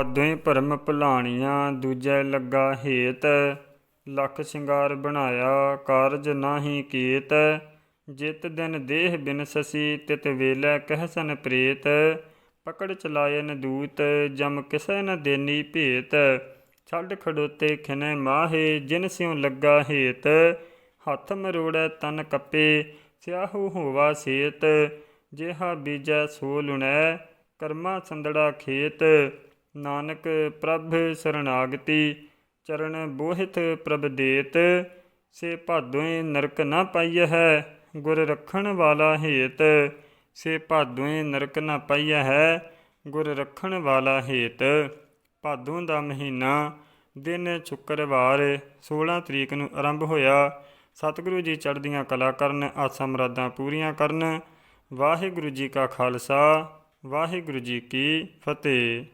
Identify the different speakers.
Speaker 1: ਅਦੋਈ ਭਰਮ ਭੁਲਾਣੀਆਂ, ਦੂਜੈ ਲੱਗਾ ਹੇਤ। ਲੱਖ ਸ਼ਿੰਗਾਰ ਬਣਾਇਆ, ਕਾਰਜ ਨਾਹੀ ਕੀਤ। ਜਿਤ ਦਿਨ ਦੇਹ ਬਿਨ ਸਸੀ, ਤਿਤ ਵੇਲੇ ਕਹਿਸਨ ਪ੍ਰੇਤ। ਪਕੜ ਚਲਾਇਨ ਦੂਤ, ਜਮ ਕਿਸੈ ਨ ਦੇਨੀ ਭੇਤ। ਛੱਡ ਖੜੋਤੇ ਖਿਨੈ ਮਾਹੇ, ਜਿਨ ਸਿਉ ਲੱਗਾ ਹੇਤ। ਹੱਥ ਮਰੋੜੈ ਤਨ ਕੱਪੇ, ਸਿਆਹੂ ਹੋਵਾ ਸੇਤ। ਜਿਹਾ ਬੀਜੈ ਸੋ ਲੁਣੈ, ਕਰਮਾ ਸੰਦੜਾ ਖੇਤ। ਨਾਨਕ ਪ੍ਰਭ ਸਰਣਾਗਤੀ ਚਰਨ ਬੋਹਿਤ ਪ੍ਰਭ ਦੇਤ, ਸੇ ਭਾਦੋਏ ਨਰਕ ਨਾ ਪਾਈਐ ਹੈ, ਗੁਰ ਰੱਖਣ ਵਾਲਾ ਹੇਤ, ਸੇ ਭਾਦੋਏ ਨਰਕ ਨਾ ਪਾਈਐ ਹੈ, ਗੁਰ ਰੱਖਣ ਵਾਲਾ ਹੇਤ। ਭਾਦੋਂ ਦਾ ਮਹੀਨਾ, ਦਿਨ ਸ਼ੁੱਕਰਵਾਰ 16 ਤਰੀਕ ਨੂੰ ਆਰੰਭ ਹੋਇਆ। ਸਤਿਗੁਰੂ ਜੀ ਚੜ੍ਹਦੀਆਂ ਕਲਾ ਕਰਨ, ਆਸਾਂ ਮੁਰਾਦਾਂ ਪੂਰੀਆਂ ਕਰਨ। ਵਾਹਿਗੁਰੂ ਜੀ ਕਾ ਖਾਲਸਾ, ਵਾਹਿਗੁਰੂ ਜੀ ਕੀ ਫਤਿਹ।